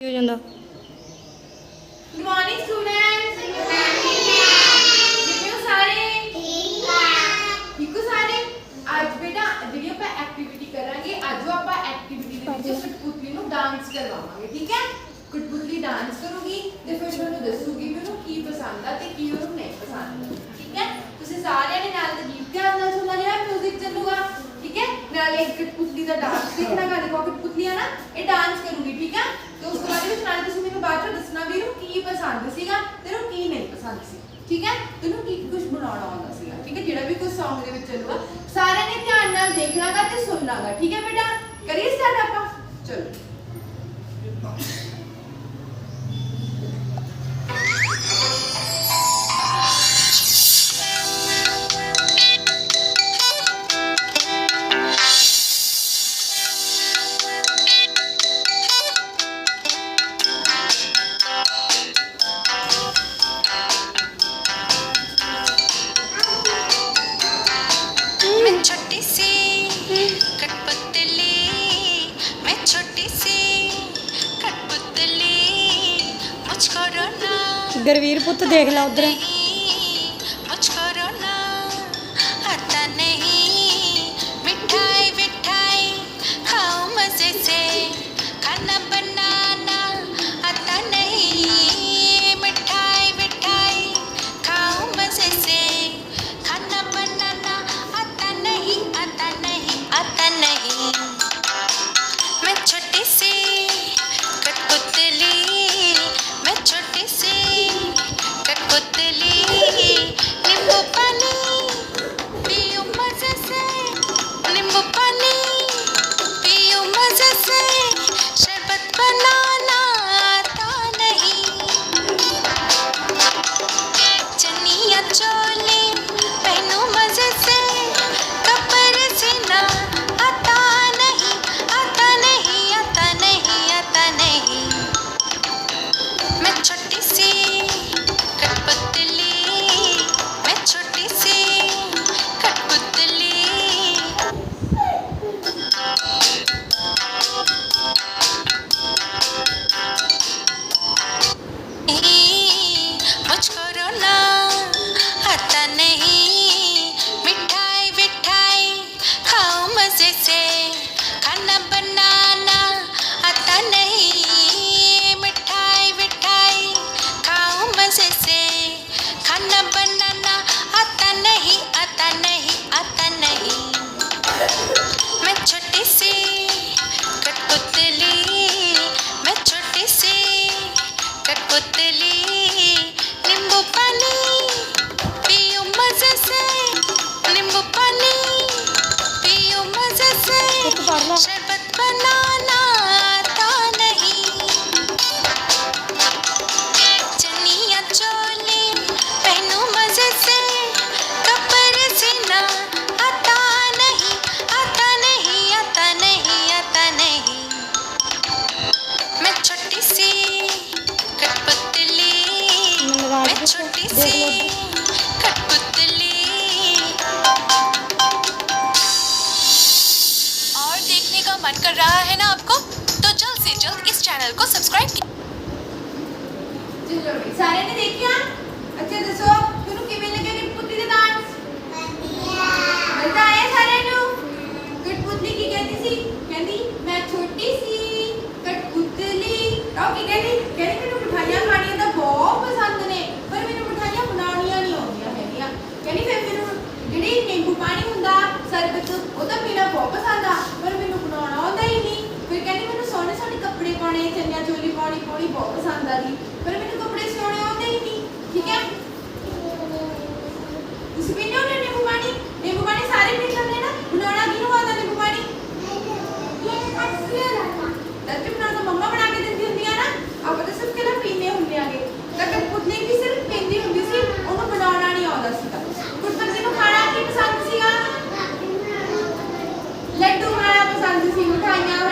ਹੋ ਜਾਂਦਾ। Good morning students ਕਿਵੇਂ ਸਾਰੇ? ਠੀਕ ਹੋ ਸਾਰੇ? ਅੱਜ ਬੇਟਾ, ਜਿਹੜੀ ਆਪਾਂ ਐਕਟੀਵਿਟੀ ਕਰਾਂਗੇ, ਅੱਜ ਉਹ ਆਪਾਂ ਐਕਟੀਵਿਟੀ ਦੇ ਵਿੱਚ ਕਠਪੁਤਲੀ ਨੂੰ ਡਾਂਸ ਕਰਵਾਵਾਂਗੇ, ਠੀਕ ਹੈ? ਕਠਪੁਤਲੀ ਡਾਂਸ ਕਰੂਗੀ, ਤੇ ਫਿਰ ਤੁਹਾਨੂੰ ਦੱਸੂਗੀ ਵੀ ਕੀ ਪਸੰਦ ਆ ਤੇ ਕੀ ਉਹਨੂੰ ਨਹੀਂ ਪਸੰਦ ਠੀਕ ਹੈ? ਤੁਸੀਂ ਸਾਰਿਆਂ ਨੇ ਨਾਲ ਤਜੀਬ ਧਿਆਨ ਨਾਲ ਸੁਣਨਾ ਜਿਹੜਾ ਮਿਊਜ਼ਿਕ ਚੱਲੂਗਾ, ਠੀਕ ਹੈ? ਨਾਲੇ ਕਠਪੁਤਲੀ ਦਾ ਡਾਂਸ ਦੇਖਣਾ ਗਾ ਦੇਖੋ ਕਠਪੁਤਲੀ ਆ ਨਾ ਇਹ ਡਾਂਸ ਕਰੂਗੀ ਠੀਕ ਹੈ ਤੇ ਉਸ ਤੋਂ ਬਾਅਦ ਵਿੱਚ ਨਾਲੇ ਤੁਸੀਂ ਮੈਨੂੰ ਬਾਅਦ ਚੋਂ ਦੱਸਣਾ ਵੀ ਇਹਨੂੰ ਕੀ ਪਸੰਦ ਸੀਗਾ ਤੇ ਇਹਨੂੰ ਕੀ ਨਹੀਂ ਪਸੰਦ ਸੀ ਠੀਕ ਹੈ ਤੈਨੂੰ ਕੀ ਕੁਝ ਬਣਾਉਣਾ ਆਉਂਦਾ ਸੀਗਾ ਠੀਕ ਹੈ Song ਦੇ ਵਿੱਚ ਚੱਲੂਗਾ। ਸਾਰਿਆਂ ਨੇ ਧਿਆਨ ਨਾਲ ਦੇਖਣਾਗਾ ਤੇ ਸੁਣਨਾਗਾ ਠੀਕ ਹੈ ਬੇਟਾ? ਕਰੀਏ ਸਟਾਰਟ ਆਪਾਂ? ਚਲੋ। ਗਰਵੀਰ ਪੁੱਤ ਦੇਖ ਲੈ ਉਧਰ नहीं मुझको रोना आता नहीं मिठाई मिठाई खाओ मजे से खाना बनाना आता नहीं मिठाई मिठाई खाओ मजे से खाना बनाना आता नहीं आता नहीं आता नहीं मैं छोटी सी आता नहीं आता नहीं मैं छोटी सी और देखने का मन कर रहा है ना आपको? तो जल्द से जल्द इस चैनल को सब्सक्राइब सारे ने देखिए ਵਾਲੀ ਬਹੁਤ ਪਸੰਦ ਆ ਗਈ। ਪਰ ਮੈਨੂੰ ਕੱਪੜੇ ਸਿਉਣੇ ਆਉਂਦੇ ਹੀ ਨਹੀਂ, ਠੀਕ ਹੈ? ਤੁਸੀਂ ਵੀ ਨਹੀਂ ਉਹਨੇ ਨਿੰਬੂ ਪਾਣੀ? ਨਿੰਬੂ ਪਾਣੀ ਸਾਰੇ ਪੀ ਲੈਂਦੇ ਨਾ? ਬਣਾਉਣਾ ਕਿਹਨੂੰ ਆਉਂਦਾ ਨਿੰਬੂ ਪਾਣੀ? ਲੱਤੀ ਬਣਾ ਤਾਂ ਮੰਮਾ ਬਣਾ ਕੇ ਦਿੰਦੀ ਹੁੰਦੀ ਆ ਨਾ, ਆਪਾਂ ਤਾਂ ਸਿਰਫ ਕਿਹੜਾ ਪੀਨੇ ਹੁੰਦੇ ਆਗੇ। ਤਾਂ ਕਿ ਪੁੱਤਨੇ ਵੀ ਸਿਰਫ ਪੀਂਦੀ ਹੁੰਦੀ ਸੀ, ਉਹਨੂੰ ਬਣਾਉਣਾ ਨਹੀਂ ਆਉਂਦਾ ਸੀ ਤਾਂ ਗੁਰਪ੍ਰੀਤ ਜੀ ਨੂੰ ਖਾਣਾ ਕੀ ਪਸੰਦ ਸੀਗਾ? ਲੱਡੂ ਖਾਣਾ ਪਸੰਦ ਸੀ, ਮਿਠਾਈਆਂ